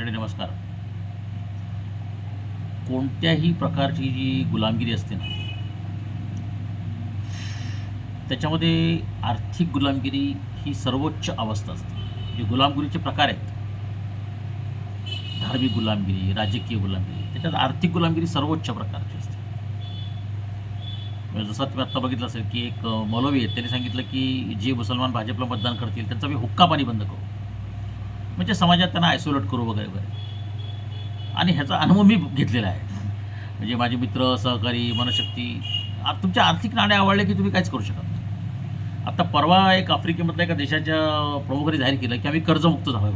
मंडळी नमस्कार. कोणत्याही प्रकारची जी गुलामगिरी असते ना त्याच्यामध्ये आर्थिक गुलामगिरी ही सर्वोच्च अवस्था असते. जे गुलामगिरीचे प्रकार आहेत धार्मिक गुलामगिरी राजकीय गुलामगिरी त्याच्यात आर्थिक गुलामगिरी सर्वोच्च प्रकारची असते. म्हणजे जसं तुम्ही आत्ता बघितलं असेल की एक मौलवी आहेत त्यांनी सांगितलं की जे मुसलमान भाजपला मतदान करतील त्यांचा मी हुक्का पाणी बंद करू. म्हणजे समाजात त्यांना आयसोलेट करू वगैरे वगैरे. आणि ह्याचा अनुभव मी घेतलेला आहे. म्हणजे माझे मित्र सहकारी मनशक्ती तुमच्या आर्थिक नाणे आवडले की तुम्ही काहीच करू शकत आता परवा एक आफ्रिकेमधल्या एका देशाच्या प्रमुखांनी जाहीर केलं की आम्ही कर्जमुक्त झालो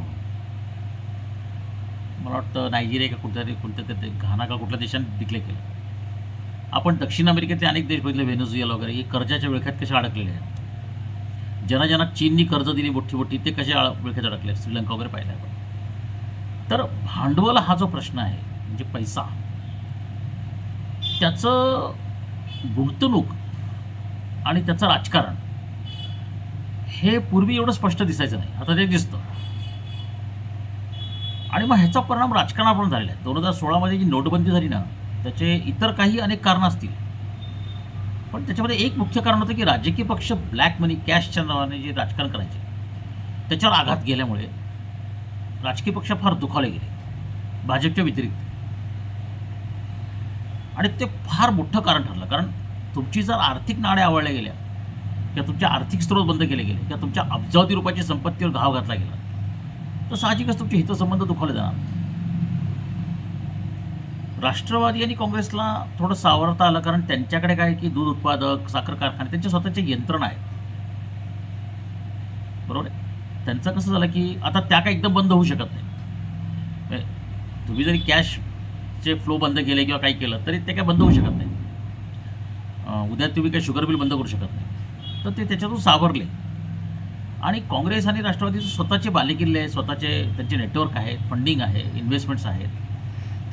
मला वाटतं नायजेरिया का कुठल्या तरी कोणत्या तरी घाना का कुठल्या देशाने डिक्लेअर केलं. आपण दक्षिण अमेरिकेतले अनेक देश बघितले व्हेनेझुएला वगैरे हे कर्जाच्या विळख्यात कशा अडकलेले आहेत? ज्यांना ज्यांना चीननी कर्ज दिली मोठी मोठी ते कसे आळ विळख्यात अडकले? श्रीलंका वगैरे पाहिलं आपण. तर भांडवल हा जो प्रश्न आहे म्हणजे पैसा त्याचं गुंतवणूक आणि त्याचं राजकारण हे पूर्वी एवढं स्पष्ट दिसायचं नाही. आता ते दिसतं. आणि मग ह्याचा परिणाम राजकारणावर झालेला आहे. दोन हजार सोळामध्ये जी नोटबंदी झाली ना त्याचे इतर काही अनेक कारणं असतील. पण त्याच्यामध्ये एक मुख्य कारण होतं की राजकीय पक्ष ब्लॅक मनी कॅशच्या नावाने जे राजकारण करायचे त्याच्यावर आघात गेल्यामुळे राजकीय पक्ष फार दुखावले गेले भाजपच्या व्यतिरिक्त. आणि ते फार मोठं कारण ठरलं. कारण तुमची जर आर्थिक नाण्या आवळल्या गेल्या किंवा तुमचे आर्थिक स्रोत बंद केले गेले किंवा तुमच्या अब्जावधी रुपयाची संपत्तीवर घाव घातला गेला तर साहजिकच तुमचे हितसंबंध दुखावले जाणार. राष्ट्रवादी आणि काँग्रेसला थोडं सावरता आलं कारण त्यांच्याकडे काय की दूध उत्पादक साखर कारखाने त्यांच्या स्वतःचे यंत्रणा आहेत. बरोबर आहे? त्यांचं कसं झालं की आता त्या काय एकदम बंद होऊ शकत नाही. म्हणजे तुम्ही जरी कॅशचे फ्लो बंद केले किंवा काही केलं तरी ते काय बंद होऊ शकत नाही. उद्या तुम्ही काही शुगर बिल बंद करू शकत नाही. तर ते त्याच्यातून सावरले. आणि काँग्रेस आणि राष्ट्रवादीचे स्वतःचे बालेकिल्ले स्वतःचे त्यांचे नेटवर्क आहे फंडिंग आहे इन्व्हेस्टमेंट्स आहेत.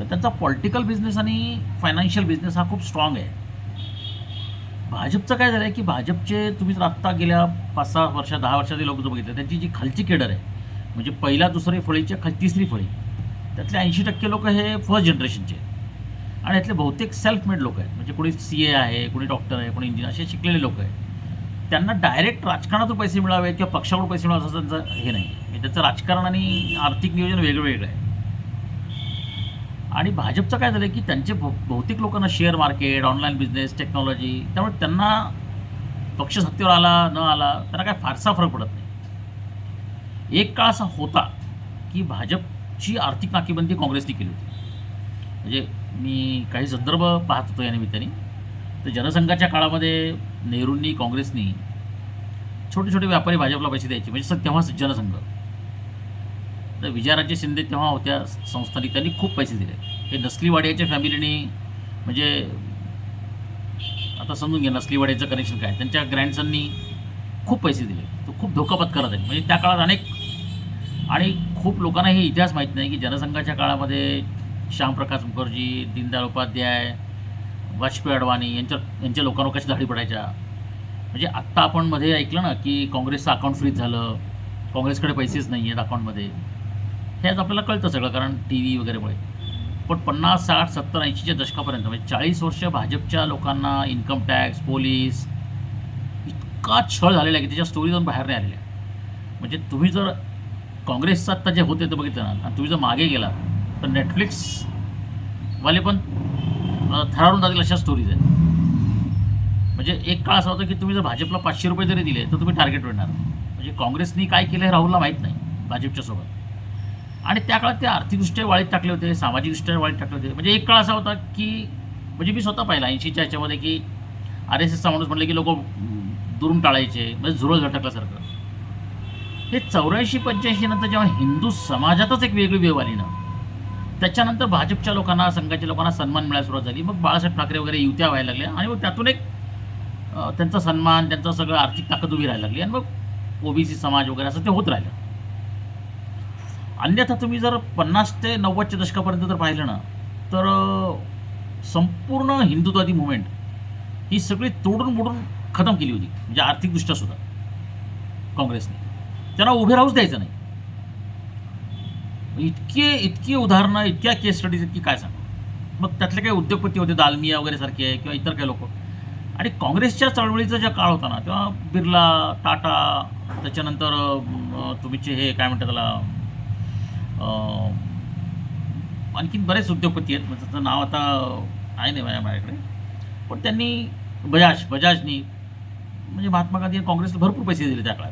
तर त्यांचा पॉलिटिकल बिझनेस आणि फायनान्शियल बिझनेस हा खूप स्ट्रॉंग आहे. भाजपचं काय झालं आहे की भाजपचे तुम्ही जर आत्ता गेल्या पाच सहा वर्ष दहा वर्षाचे लोक जर बघितले त्यांची जी खालची केडर आहे म्हणजे पहिल्या दुसरी फळीच्या खाल तिसरी फळी त्यातले ऐंशी टक्के लोक हे फर्स्ट जनरेशनचे आणि यातले बहुतेक सेल्फ मेड लोक आहेत. म्हणजे कोणी सी ए आहे कोणी डॉक्टर आहे कोणी इंजिनियर असे शिकलेले लोक आहेत. त्यांना डायरेक्ट राजकारणातून पैसे मिळावे किंवा पक्षाकडून पैसे मिळावे असं त्यांचं हे नाही म्हणजे त्याचं राजकारण आणि आर्थिक नियोजन वेगळं वेगळं आहे. आणि भाजपचं काय झालं की त्यांचे बहु बहुतेक लोकांना share market online business technology त्यामुळे त्यांना पक्ष सत्तेवर आला न आला त्यांना काय फारसा फरक पडत नाही. एक काळ असा होता की भाजपची आर्थिक नाकेबंदी काँग्रेसने केली होती. म्हणजे मी काही संदर्भ पाहत होतो या निमित्ताने. तर जनसंघाच्या काळामध्ये नेहरूंनी काँग्रेसनी छोटे छोटे व्यापारी भाजपला पैसे द्यायचे. म्हणजे स- जनसंघ. तर विजयराजे शिंदे तेव्हा होत्या संस्थानिक. त्यांनी खूप पैसे दिले. हे नसलीवाड्याच्या फॅमिलीने म्हणजे आता समजून घ्या नसलीवाड्याचं कनेक्शन काय. त्यांच्या ग्रँडसननी खूप पैसे दिले. तो खूप धोका करत आहे. म्हणजे त्या काळात अनेक आणि खूप लोकांना हे इतिहास माहीत नाही की जनसंघाच्या काळामध्ये श्यामप्रकाश मुखर्जी दीनदयाळ उपाध्याय वाजपेयी अडवाणी यांच्या यांच्या लोकांवर कशा धाडी पडायच्या? म्हणजे आत्ता आपण मध्ये ऐकलं ना की काँग्रेसचं अकाउंट फ्रीज झालं. काँग्रेसकडे पैसेच नाही आहेत अकाउंटमध्ये हे आज आपल्याला कळतं सगळं कारण टी व्ही वगैरेमुळे. पण पन्नास साठ सत्तर ऐंशीच्या दशकापर्यंत म्हणजे चाळीस वर्ष भाजपच्या लोकांना इन्कम टॅक्स पोलीस इतका छळ झालेला आहे की त्याच्या स्टोरी जाऊन बाहेर नाही आलेल्या. म्हणजे तुम्ही जर काँग्रेसचं आत्ता जे होते ते बघितलं ना आणि तुम्ही जर मागे गेला तर नेटफ्लिक्सवाले पण थरारून जातील अशा स्टोरीज आहेत. म्हणजे एक काळ असा होता की तुम्ही जर भाजपला पाचशे रुपये जरी दिले तर तुम्ही टार्गेट मिळणार. म्हणजे काँग्रेसनी काय केलं हे राहुलला माहीत नाही भाजपच्या सोबत. आणि त्या काळात ते आर्थिकदृष्ट्या वाळीत टाकले होते सामाजिकदृष्ट्या वाळीत टाकले होते. म्हणजे एक काळ असा होता की म्हणजे मी स्वतः पाहिला ऐंशीच्या ह्याच्यामध्ये की आर एस एसचा माणूस म्हणलं की लोक दुरून टाळायचे म्हणजे झुरळ झटकल्यासारखं. हे चौऱ्याऐंशी पंच्याऐंशी नंतर जेव्हा हिंदू समाजातच एक वेगळी वेव आली ना त्याच्यानंतर भाजपच्या लोकांना संघाच्या लोकांना सन्मान मिळायला सुरुवात झाली. मग बाळासाहेब ठाकरे वगैरे युत्या व्हायला लागल्या आणि मग त्यातून एक त्यांचा सन्मान त्यांचं सगळं आर्थिक ताकद उभी राहायला लागली आणि मग ओबीसी समाज वगैरे असं ते होत राहिलं. अन्यथा तुम्ही जर पन्नास ते नव्वदच्या दशकापर्यंत जर पाहिलं ना तर संपूर्ण हिंदुत्वादी मुवमेंट ही सगळी तोडून मोडून खतम केली होती. म्हणजे आर्थिकदृष्ट्या सुद्धा काँग्रेसने. त्यांना उभे राहूच द्यायचं नाही. इतके इतकी उदाहरणं इतक्या केस स्टडीज इतकी काय सांगू? मग त्यातले काही उद्योगपती होते दालमिया वगैरे सारखे किंवा इतर काही लोक. आणि काँग्रेसच्या चळवळीचा ज्या काळ होता ना तेव्हा बिर्ला टाटा त्याच्यानंतर तुम्हीचे हे काय म्हणतात त्याला आणखीन बरेच उद्योगपती आहेत. म्हणजे त्याचं नाव आता आहे नाही माझ्या माझ्याकडे. पण त्यांनी बजाज बजाजनी म्हणजे महात्मा गांधी काँग्रेसला भरपूर पैसे दिले त्या काळात.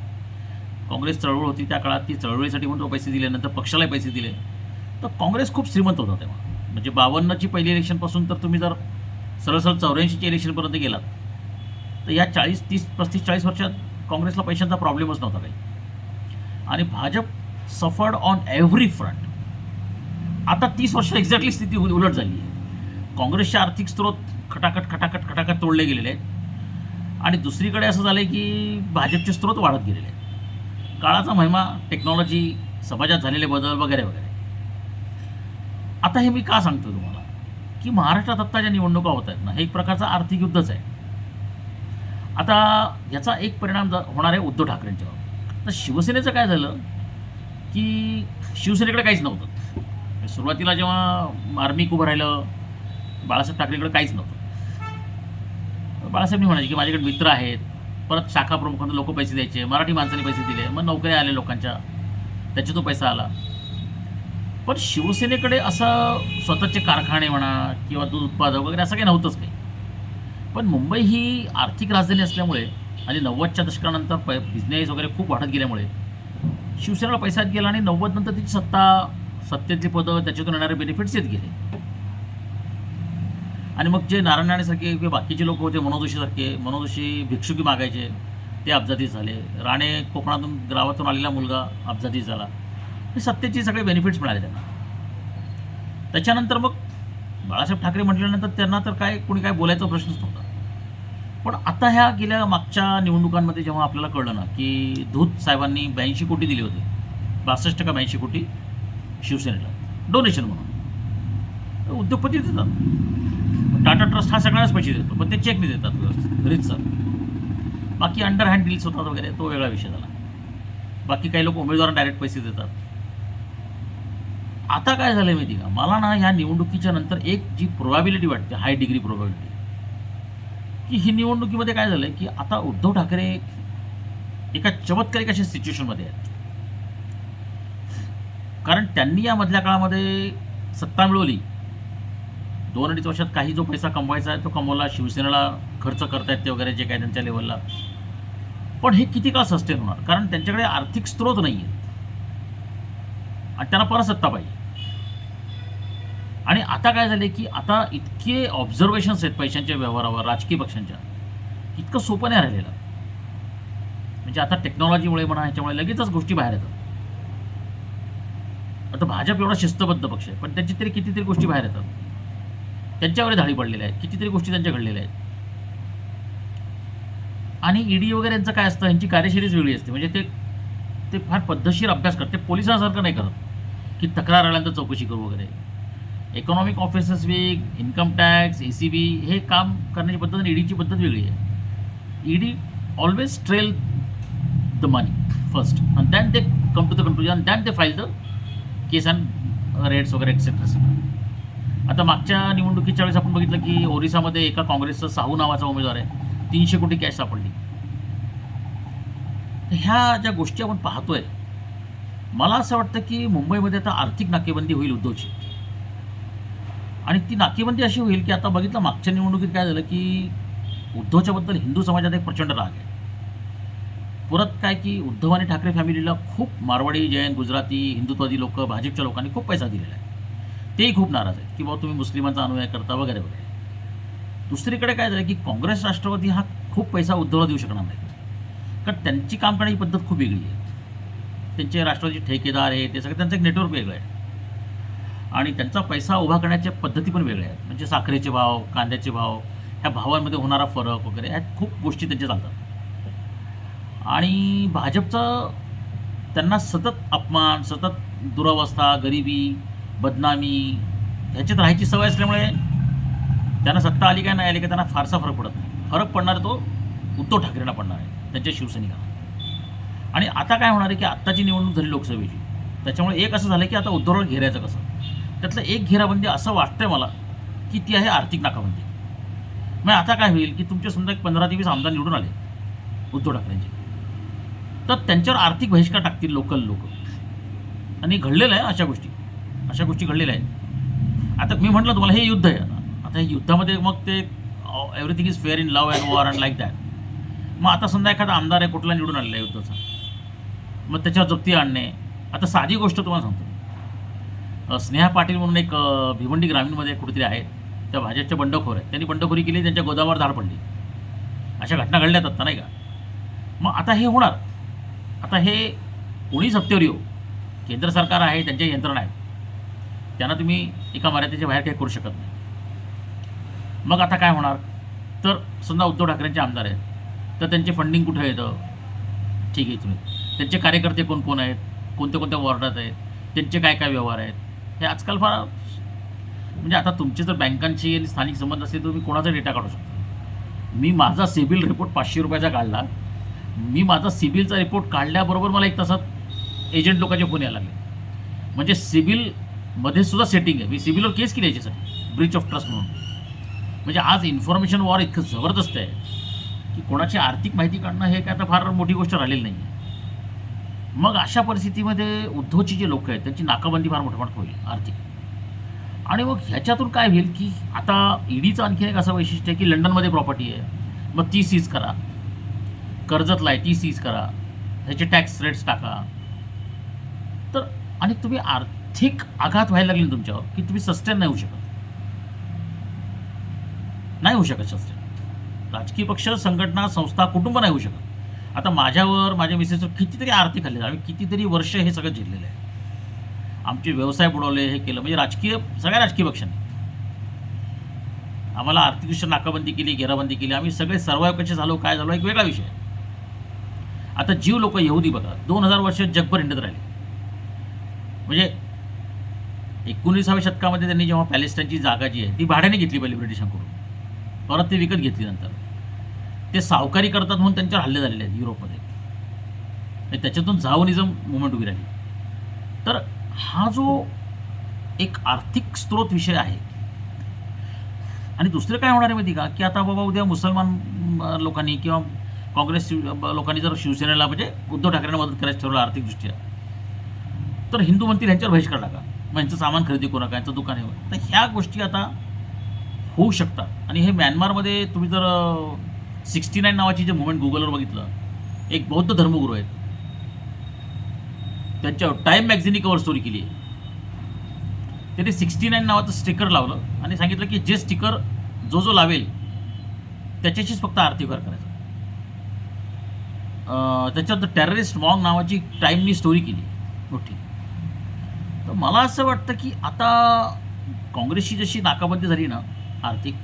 काँग्रेस चळवळ होती त्या काळात. ती चळवळीसाठी म्हणून तो पैसे दिले नंतर पक्षालाही पैसे दिले. तर काँग्रेस खूप श्रीमंत होता तेव्हा. म्हणजे बावन्नची पहिली इलेक्शनपासून तर तुम्ही जर सरळ सरळ चौऱ्याऐंशीच्या इलेक्शनपर्यंत गेलात तर या चाळीस तीस पस्तीस चाळीस वर्षात काँग्रेसला पैशांचा प्रॉब्लेमच नव्हता काही. आणि BJP suffered on every front आता तीस वर्ष एक्झॅक्टली स्थिती उलट झाली आहे. काँग्रेसचे आर्थिक स्रोत खटाखट खटाखट खटाखट तोडले गेलेले आहेत. आणि दुसरीकडे असं झालं आहे की भाजपचे स्रोत वाढत गेलेले आहेत. काळाचा महिमा टेक्नॉलॉजी समाजात झालेले बदल वगैरे वगैरे. आता हे मी का सांगतो तुम्हाला? की महाराष्ट्रात आत्ता ज्या निवडणुका होत आहेत ना हे एक प्रकारचा आर्थिक युद्धच आहे. आता याचा एक परिणाम ज- होणार आहे उद्धव ठाकरेंच्यावर. तर शिवसेनेचं काय झालं? की शिवसेनेकडे काहीच नव्हतं. म्हणजे सुरुवातीला जेव्हा आर्मीक उभं राहिलं बाळासाहेब ठाकरेकडे काहीच नव्हतं. बाळासाहेबनी म्हणायचे की माझ्याकडे मित्र आहेत परत शाखा प्रमुखांना लोक पैसे द्यायचे मराठी माणसाने पैसे दिले मग नोकऱ्या आल्या लोकांच्या त्याच्यातून पैसा आला. पण शिवसेनेकडे असं स्वतःचे कारखाने म्हणा किंवा दूध उत्पादक वगैरे असं काही नव्हतंच काही. पण मुंबई ही आर्थिक राजधानी असल्यामुळे आणि नव्वदच्या दशकानंतर प बिझनेस वगैरे खूप वाढत गेल्यामुळे शिवसेनेला पैसा येत गेला आणि नव्वद नंतर तिची सत्ता सत्तेतली पदं त्याच्यातून येणारे बेनिफिट्स येत गेले. आणि मग जे नारायण राणेसारखे किंवा बाकीचे लोक होते मनोज जोशीसारखे मनोज जोशी भिक्षुकी मागायचे ते अपघातीच झाले. राणे कोकणातून गावातून आलेला मुलगा अपघातीच झाला. हे सत्तेचे सगळे बेनिफिट्स मिळाले त्यांना. त्याच्यानंतर मग बाळासाहेब ठाकरे म्हटल्यानंतर त्यांना तर काय कोणी काय बोलायचा प्रश्नच नव्हता. पण आता ह्या गेल्या मागच्या निवडणुकांमध्ये जेव्हा आपल्याला कळलं ना की धूत साहेबांनी ब्याऐंशी कोटी दिले होते बासष्ट का ब्याऐंशी कोटी शिवसेनेला डोनेशन म्हणून. उद्योगपती देतात. टाटा ट्रस्ट हा सगळ्यांनाच पैसे देतो पण ते चेकने देतात व्यवस्थित सर. बाकी अंडर हँड डील्स होतात वगैरे तो वेगळा विषय झाला. बाकी काही लोक उमेदवारांना डायरेक्ट पैसे देतात. आता काय झालं माहिती का? मला ना ह्या निवडणुकीच्या नंतर एक जी प्रोबॅबिलिटी वाटते हाय डिग्री प्रोबॅबिलिटी की ही निवडणुकीमध्ये काय झालं की आता उद्धव ठाकरे एका चमत्कारिक अशा सिच्युएशनमध्ये आहेत. कारण त्यांनी या मधल्या काळामध्ये सत्ता मिळवली. दोन अडीच वर्षात काही जो पैसा कमवायचा आहे तो कमवला शिवसेनेला खर्च करतायत ते वगैरे जे काय त्यांच्या लेवलला पण हे किती काळ सस्टेन होणार? कारण त्यांच्याकडे आर्थिक स्रोत नाही आहेत आणि त्यांना परत सत्ता पाहिजे. आणि आता काय झाले की आता इतके ऑब्झर्वेशन्स आहेत पैशांच्या व्यवहारावर राजकीय पक्षांच्या. इतकं सोपं नाही राहिलेलं. म्हणजे आता टेक्नॉलॉजीमुळे म्हणा ह्याच्यामुळे लगेचच गोष्टी बाहेर येतात. आता भाजप एवढा शिस्तबद्ध पक्ष आहे पण त्यांची तरी कितीतरी गोष्टी बाहेर येतात. त्यांच्यावर धाडी पडलेल्या आहेत कितीतरी गोष्टी त्यांच्या घडलेल्या आहेत. आणि ईडी वगैरे यांचं काय असतं यांची कार्यशैलीच वेगळी असते. म्हणजे ते ते फार पद्धतशीर अभ्यास करते पोलिसांसारखं नाही करत की तक्रार आल्यानंतर चौकशी करू वगैरे. Economic officers week income tax A C B हे काम करण्याची पद्धत आणि ईडीची पद्धत वेगळी आहे. ED always trail the money first आणि दॅन ते come to the conclusion and then ते file the case and raids वगैरे एक्सेट्रा आता मागच्या निवडणुकीच्या वेळेस आपण बघितलं की ओरिसामध्ये एका काँग्रेसचा साहू नावाचा उमेदवार आहे. तीनशे कोटी कॅश सापडली. तर ह्या ज्या गोष्टी आपण पाहतोय मला असं वाटतं की मुंबईमध्ये आता आर्थिक नाकेबंदी होईल उद्धवची. आणि ती नाकेबंदी अशी होईल की आता बघितलं मागच्या निवडणुकीत काय झालं की उद्धवच्याबद्दल हिंदू समाजात एक प्रचंड राग आहे. परत काय की उद्धव आणि ठाकरे फॅमिलीला खूप मारवाडी जैन गुजराती हिंदुत्वादी लोक भाजपच्या लोकांनी खूप पैसा दिलेला आहे. तेही खूप नाराज आहेत की बाबा तुम्ही मुस्लिमांचा अनुयाय करता वगैरे वगैरे. दुसरीकडे काय झालं की काँग्रेस राष्ट्रवादी हा खूप पैसा उद्धवला देऊ शकणार नाही. कारण त्यांची काम करण्याची पद्धत खूप वेगळी आहे. त्यांचे राष्ट्रवादी ठेकेदार आहे ते सगळं त्यांचं एक नेटवर्क वेगळं आहे. आणि त्यांचा पैसा उभा करण्याच्या पद्धती पण वेगळ्या आहेत. म्हणजे साखरेचे भाव कांद्याचे भाव ह्या भावांमध्ये होणारा फरक वगैरे ह्या खूप गोष्टी त्यांच्या चालतात. आणि भाजपचं त्यांना सतत अपमान सतत दुरावस्था गरिबी बदनामी ह्याच्यात राहायची सवय असल्यामुळे त्यांना सत्ता आली काय नाही आली का त्यांना फारसा फरक पडत नाही. फरक पडणार तो उद्धव ठाकरेंना पडणार आहे त्यांच्या शिवसैनिकांना. आणि आता काय होणार आहे की आत्ताची निवडणूक झाली लोकसभेची. त्याच्यामुळे एक असं झालं की आता उद्धवला घेरायचं कसं? त्यातलं एक घेराबंदी असं वाटतंय मला की ती आहे आर्थिक नाकाबंदी. मग आता काय होईल की तुमचे समजा एक पंधरा ते वीस आमदार निवडून आले उद्धव ठाकरेंचे. तर त्यांच्यावर आर्थिक बहिष्कार टाकतील लोकल लोक. आणि घडलेलं आहे अशा गोष्टी. अशा गोष्टी घडलेल्या आहेत. आता मी म्हटलं तुम्हाला हे युद्ध आहे. आता आता हे युद्धामध्ये मग ते everything is fair in love and war and like that मग आता समजा एखादा आमदार आहे कुठला निवडून आलेला आहे युद्धाचा? मग त्याच्यावर जप्ती आणणे. आता साधी गोष्ट तुम्हाला सांगतो. स्नेहा पाटील म्हणून एक भिवंडी ग्रामीणमध्ये कुठेतरी आहे. त्या भाजपच्या बंडखोर आहेत. त्यांनी बंडखोरी केली त्यांच्या गोदामावर धाड पडली. अशा घटना घडल्यात आता नाही का? मग आता हे होणार. आता हे कोणी सत्तेवर येऊ? केंद्र सरकार आहे त्यांच्या यंत्रणा आहेत. त्यांना तुम्ही एका मर्यादेच्या बाहेर काही करू शकत नाही. मग आता काय होणार? तर समजा उद्धव ठाकरेंचे आमदार आहेत. तर त्यांचे फंडिंग कुठं येतं? ठीक आहे तुम्ही त्यांचे कार्यकर्ते कोण कोण आहेत? कोणत्या कोणत्या वॉर्डात आहेत? त्यांचे काय काय व्यवहार आहेत? हे आजकाल फार म्हणजे आता तुमचे जर बँकांशी आणि स्थानिक संबंध असेल तर तुम्ही कोणाचा डेटा काढू शकता? मी माझा सिबिल रिपोर्ट पाचशे रुपयाचा काढला. मी माझा सिबिलचा रिपोर्ट काढल्याबरोबर मला एक तासात एजंट लोकांचे फोन यायला लागले. म्हणजे सिबिलमध्ये सुद्धा सेटिंग आहे. मी सिबिलवर केस केली याच्यासाठी. ब्रीच ऑफ ट्रस्ट म्हणून. म्हणजे आज इन्फॉर्मेशन वॉर इतकं जबरदस्त आहे की कोणाची आर्थिक माहिती काढणं हे काय आता फार मोठी गोष्ट राहिलेली नाही आहे मग अशा परिस्थितीमध्ये उद्धवची जे लोक आहेत त्यांची नाकाबंदी फार मोठ्या होईल आर्थिक. आणि मग ह्याच्यातून काय होईल की आता ईडीचं आणखी एक असं वैशिष्ट्य आहे की लंडनमध्ये प्रॉपर्टी आहे. मग ती सीज करा. कर्जतला आहे ती सीज करा. ह्याचे टॅक्स रेट्स टाका. तर आणि तुम्ही आर्थिक आघात व्हायला लागले ना तुमच्यावर की तुम्ही सस्टेन नाही होऊ शकत. नाही होऊ शकत सस्टेन राजकीय पक्ष संघटना संस्था कुटुंब नाही होऊ शकत. आता माझ्यावर माझ्या मिसेसवर कितीतरी आर्थिक हल्ले आम्ही कितीतरी वर्ष हे सगळं झेललेलं आहे. आमचे व्यवसाय बुडवले हे केलं. म्हणजे राजकीय सगळ्या राजकीय पक्षांनी. आम्हाला आर्थिकदृष्ट्या नाकाबंदी केली घेराबंदी केली. आम्ही सगळे सर्वाईव्ह कसे झालो काय झालो एक वेगळा विषय आता जीव लोक येऊदी बघा. दोन हजार वर्ष जगभर हिंडत राहिले. म्हणजे एकोणीसाव्या शतकामध्ये त्यांनी जेव्हा पॅलेस्टाईनची जागा जी आहे ती भाड्याने घेतली पहिली ब्रिटिशांकडून. परत ते विकत घेतली नंतर. ते सावकारी करतात म्हणून त्यांच्यावर हल्ले झालेले आहेत युरोपमध्ये. आणि त्याच्यातून झावनिझम मुवमेंट उभी राहिली. तर हा जो एक आर्थिक स्रोत विषय आहे आणि दुसरं काय होणार आहे माहिती का? की आता बाबा उद्या मुसलमान लोकांनी किंवा काँग्रेस शिव लोकांनी जर शिवसेनेला म्हणजे उद्धव ठाकरेंना मदत करायचं ठरवलं आर्थिकदृष्ट्या तर हिंदू म्हणतील ह्यांच्यावर बहिष्कार टाका. मग यांचं सामान खरेदी करू नका यांचं दुकान आहे. तर ह्या गोष्टी आता होऊ शकतात. आणि हे म्यानमारमध्ये तुम्ही जर सिक्स्टी नाईन नावाची जे मुवमेंट गुगलवर बघितलं एक बौद्ध धर्मगुरू आहेत. त्यांच्या टाईम मॅगझिनी कवर स्टोरी केली आहे. त्यांनी सिक्स्टी नाईन नावाचं स्टिकर लावलं आणि सांगितलं की जे स्टिकर जो जो लावेल त्याच्याशीच फक्त आरती व्यवहार करायचा. त्याच्यात टेररिस्ट मॉंग नावाची टाईमनी स्टोरी केली मोठी. तर मला असं वाटतं की आता काँग्रेसची जशी नाकाबंदी झाली ना आर्थिक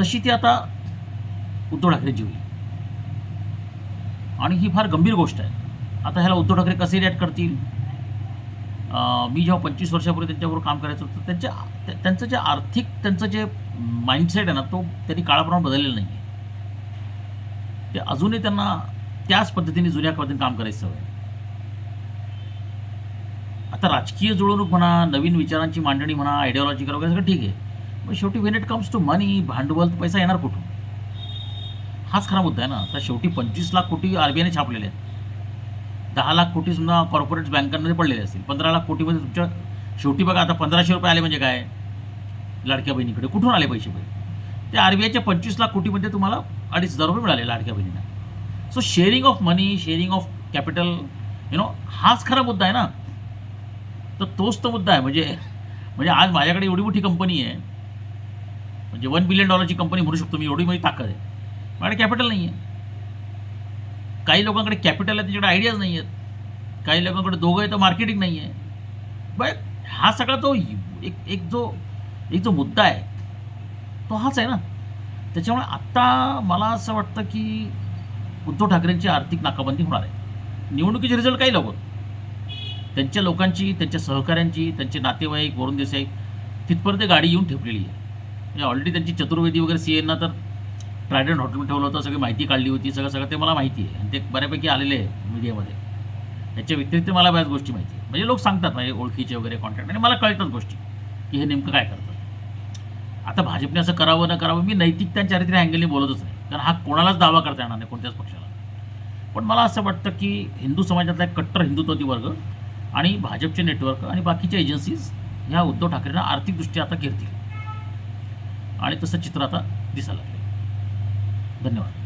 तशी ती आता उद्धव ठाकरेंची होईल आणि ही फार गंभीर गोष्ट आहे. आता ह्याला उद्धव ठाकरे कसे रिॲक्ट करतील? मी जेव्हा पंचवीस वर्षापूर्वी त्यांच्याबरोबर काम करायचं होतं त्यांच्या त्यांचं जे आर्थिक त्यांचं जे माइंडसेट आहे ना तो त्यांनी काळाप्रमाणे बदललेला नाही आहे ते अजूनही त्यांना त्याच पद्धतीने जुन्या पद्धतीने काम करायचं हवं आहे. आता राजकीय जुळवणूक म्हणा नवीन विचारांची मांडणी म्हणा आयडिओलॉजिकल वगैरे सगळं ठीक आहे. पण शेवटी when it comes to money भांडवल पैसा येणार कुठून? हाच खरा मुद्दा आहे ना. तर शेवटी पंचवीस लाख कोटी आर बी आयने छापलेले आहेत. दहा लाख कोटी सुद्धा कॉर्पोरेट बँकांमध्ये पडलेले असतील. पंधरा लाख कोटीमध्ये तुमच्या शेवटी बघा आता पंधराशे रुपये आले म्हणजे काय? लाडक्या बहिणीकडे. कुठून आले पैसे पैसे ते आर बी आयच्या पंचवीस लाख कोटीमध्ये तुम्हाला अडीच हजार रुपये मिळाले लाडक्या बहिणींना. So sharing of money sharing of capital you know हाच खरा मुद्दा आहे ना. तर तोच तो मुद्दा आहे. म्हणजे म्हणजे आज माझ्याकडे एवढी मोठी कंपनी आहे. म्हणजे वन बिलियन डॉलरची कंपनी म्हणू शकतो मी. एवढी माझी ताकद आहे. माझ्याकडे कॅपिटल नाही आहे काही लोकांकडे कॅपिटल आहे त्यांच्याकडे आयडियाज नाही आहेत काही लोकांकडे दोघं आहे तर मार्केटिंग नाही आहे बाय हा सगळा तो एक एक जो एक जो मुद्दा आहे तो हाच आहे ना. त्याच्यामुळे आत्ता मला असं वाटतं की उद्धव ठाकरेंची आर्थिक नाकाबंदी होणार आहे. निवडणुकीचे रिझल्ट काही लागत त्यांच्या लोकांची त्यांच्या सहकाऱ्यांची त्यांचे नातेवाईक वरुण देसाई तिथपर्यंत गाडी येऊन ठेपलेली आहे. म्हणजे ऑलरेडी त्यांची चतुर्वेदी वगैरे सी एनना तर ट्रायडंट हॉटेल ठेवलं होतं सगळी माहिती काढली होती सगळं सगळं ते मला माहिती आहे. आणि ते बऱ्यापैकी आलेले आहे मीडियामध्ये. त्याच्या व्यतिरिक्त मला बऱ्याच गोष्टी माहिती आहे. म्हणजे लोक सांगतात माझे ओळखीचे वगैरे कॉन्टॅक्ट म्हणजे आणि मला कळतात गोष्टी की हे नेमकं काय करतात. आता भाजपने असं करावं न करावं मी नैतिकता चारित्र्य अँगलने बोलतच नाही. कारण हा कोणालाच दावा करता येणार नाही कोणत्याच पक्षाला. पण मला असं वाटतं की हिंदू समाजातला एक कट्टर हिंदुत्ववादी वर्ग आणि भाजपचे नेटवर्क आणि बाकीच्या एजन्सीज ह्या उद्धव ठाकरेंना आर्थिकदृष्ट्या आता घेरतील. आणि तसं चित्र आता दिसायला लागलं धन्यवाद